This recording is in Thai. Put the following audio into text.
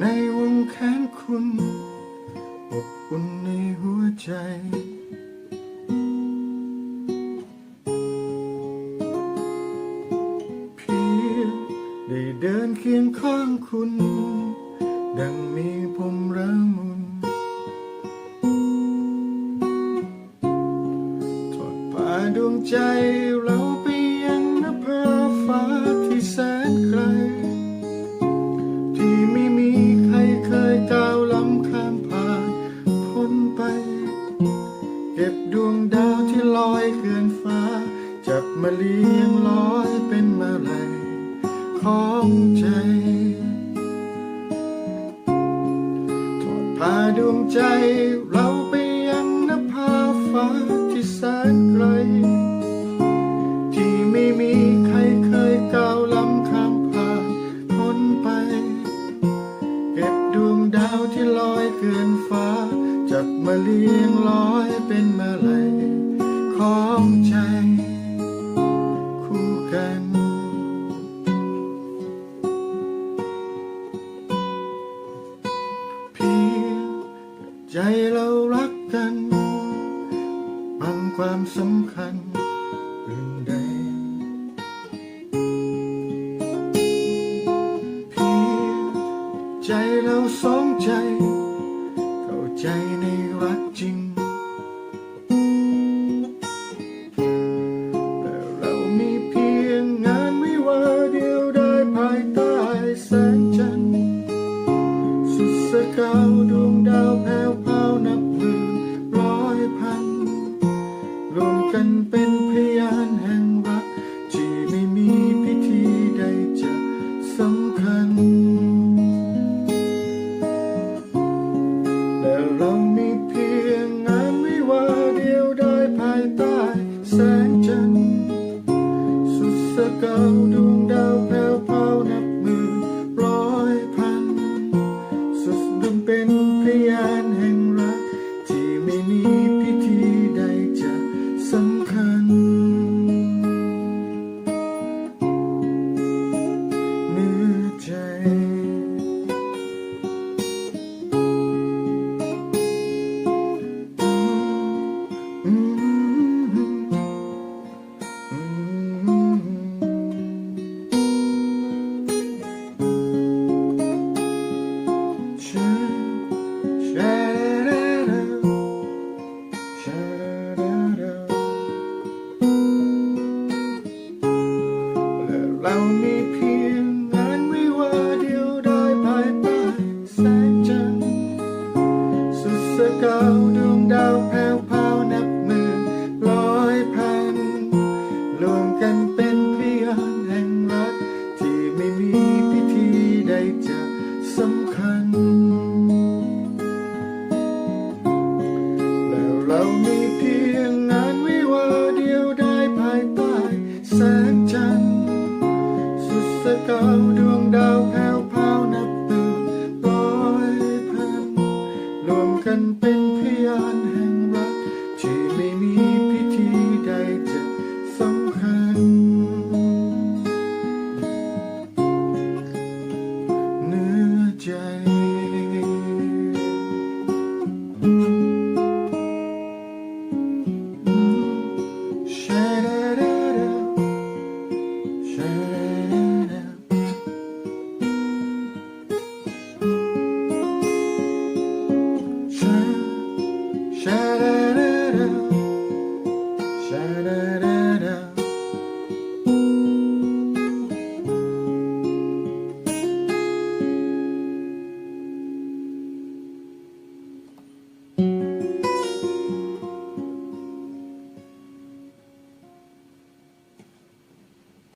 ในวงแขนคุณอบอุ่นในหัวใจ เพียงได้เดินเคียงข้างคุณ ดังมีผมระมุนทอดผ้าดวงใจเรา เก็บดวงดาวที่ลอยเกินฟ้า จับมาเลี้ยงลอยเป็นมาลัยของใจ ถอดผ้าดวงใจเราไปยังนภาฟ้าที่แสนไกล เลียงร้อยเป็นมาลัยของใจคู่กันเพียงใจเรารักกันบางความสำคัญอื่นใดเพียงใจเราสองใจ ใจในรักจริง แต่เรามีเพียงงานวิวาเดียวได้ภายใต้แสงจันทร์สุดสกาวดวงดาวแผ่วพาวนับหมื่นร้อยพัน รวมกันเป็นพยานแห่งรักที่ไม่มีพิธีใดจะสำคัญ แสงจันทร์สุดสกาวดวงดาวแผ่วเผานับหมื่นร้อยพัน สุดดงเป็นพยานแห่ เรามีเพียงงานวิวาเดียวได้ภายใต้แสงจันทร์สุดสกาวดวงดาวแผ่ว แผ่ da da da